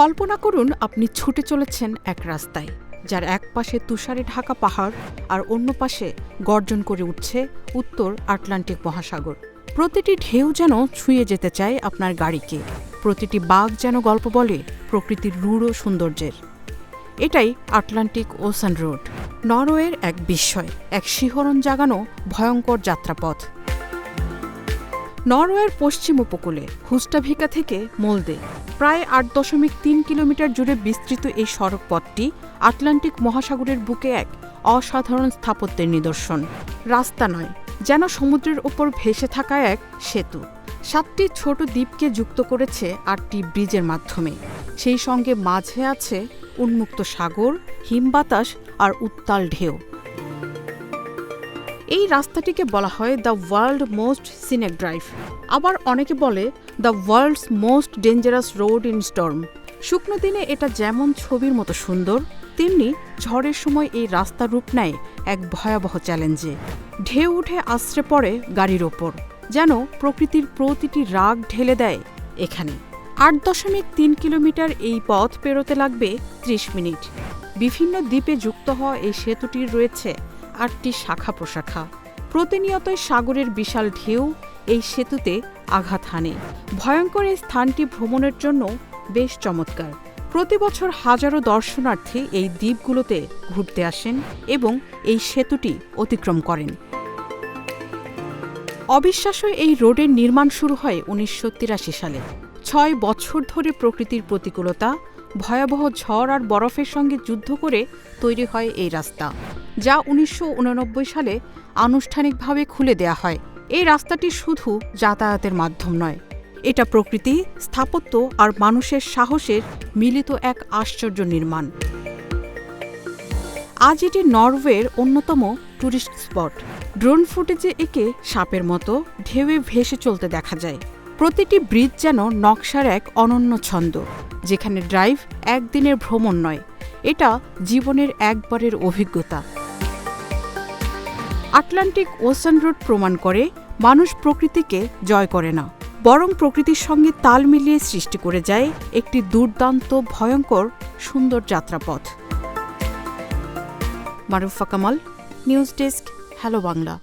কল্পনা করুন আপনি ছুটে চলেছেন এক রাস্তায়, যার এক পাশে তুষারে ঢাকা পাহাড় আর অন্য পাশে গর্জন করে উঠছে উত্তর আটলান্টিক মহাসাগর। প্রতিটি ঢেউ যেন ছুঁয়ে যেতে চায় আপনার গাড়িকে, প্রতিটি বাঘ যেন গল্প বলে প্রকৃতির রূঢ় সৌন্দর্যের। এটাই আটলান্টিক ওসান রোড, নরওয়ের এক বিস্ময়, এক শিহরণ জাগানো ভয়ঙ্কর যাত্রাপথ। নরওয়ের পশ্চিম উপকূলে হুস্টাভিকা থেকে মোলদে। প্রায় আট দশমিক তিন কিলোমিটার জুড়ে বিস্তৃত এই সড়ক পথটি আটলান্টিক মহাসাগরের বুকে এক অসাধারণ স্থাপত্যের নিদর্শন। রাস্তা নয়, যেন সমুদ্রের ওপর ভেসে থাকা এক সেতু। সাতটি ছোট দ্বীপকে যুক্ত করেছে আটটি ব্রিজের মাধ্যমে। সেই সঙ্গে মাঝে আছে উন্মুক্ত সাগর, হিমবাতাস আর উত্তাল ঢেউ। এই রাস্তাটিকে বলা হয় the world most scenic drive আবার অনেকে বলে the world's most dangerous road in storm শুকনো দিনে এটা যেমন ছবির মতো সুন্দর, তেমনি ঝড়ের সময় এই রাস্তা রূপ নেয় এক ভয়াবহ চ্যালেঞ্জে ঢেউ উঠে আশ্রে পড়ে গাড়ির ওপর, যেন প্রকৃতির প্রতিটি রাগ ঢেলে দেয় এখানে। আট দশমিক তিন কিলোমিটার এই পথ পেরোতে লাগবে ত্রিশ মিনিট। বিভিন্ন দ্বীপে যুক্ত হওয়া এই সেতুটির রয়েছে আটটি শাখা প্রশাখা। প্রতিনিয়তই সাগরের বিশাল ঢেউ এই সেতুতে আঘাত হানে। ভয়ঙ্কর এই স্থানটি ভ্রমণের জন্য বেশ চমৎকার। প্রতি বছর হাজারো দর্শনার্থী এই দ্বীপগুলোতে ঘুরতে আসেন এবং এই সেতুটি অতিক্রম করেন। অবিশ্বাস্য এই রোডের নির্মাণ শুরু হয় উনিশশো তিরাশি সালে। ছয় বছর ধরে প্রকৃতির প্রতিকূলতা, ভয়াবহ ঝড় আর বরফের সঙ্গে যুদ্ধ করে তৈরি হয় এই রাস্তা, যা উনিশশো সালে আনুষ্ঠানিকভাবে খুলে দেয়া হয়। এই রাস্তাটি শুধু যাতায়াতের মাধ্যম নয়, এটা প্রকৃতি, স্থাপত্য আর মানুষের সাহসের মিলিত এক আশ্চর্য নির্মাণ। আজ এটি নরওয়ের অন্যতম ট্যুরিস্ট স্পট। ড্রোন ফুটেজে একে সাপের মতো ঢেউয়ে ভেসে চলতে দেখা যায়। প্রতিটি ব্রিজ যেন নকশার এক অনন্য ছন্দ, যেখানে ড্রাইভ একদিনের ভ্রমণ নয়, এটা জীবনের একবারের অভিজ্ঞতা। আটলান্টিক ওসান রোড প্রমাণ করে, মানুষ প্রকৃতিকে জয় করে না, বরং প্রকৃতির সঙ্গে তাল মিলিয়ে সৃষ্টি করে যায় একটি দুর্দান্ত, ভয়ঙ্কর, সুন্দর যাত্রাপথ। Marufa Kamal, news desk, hello Bangla.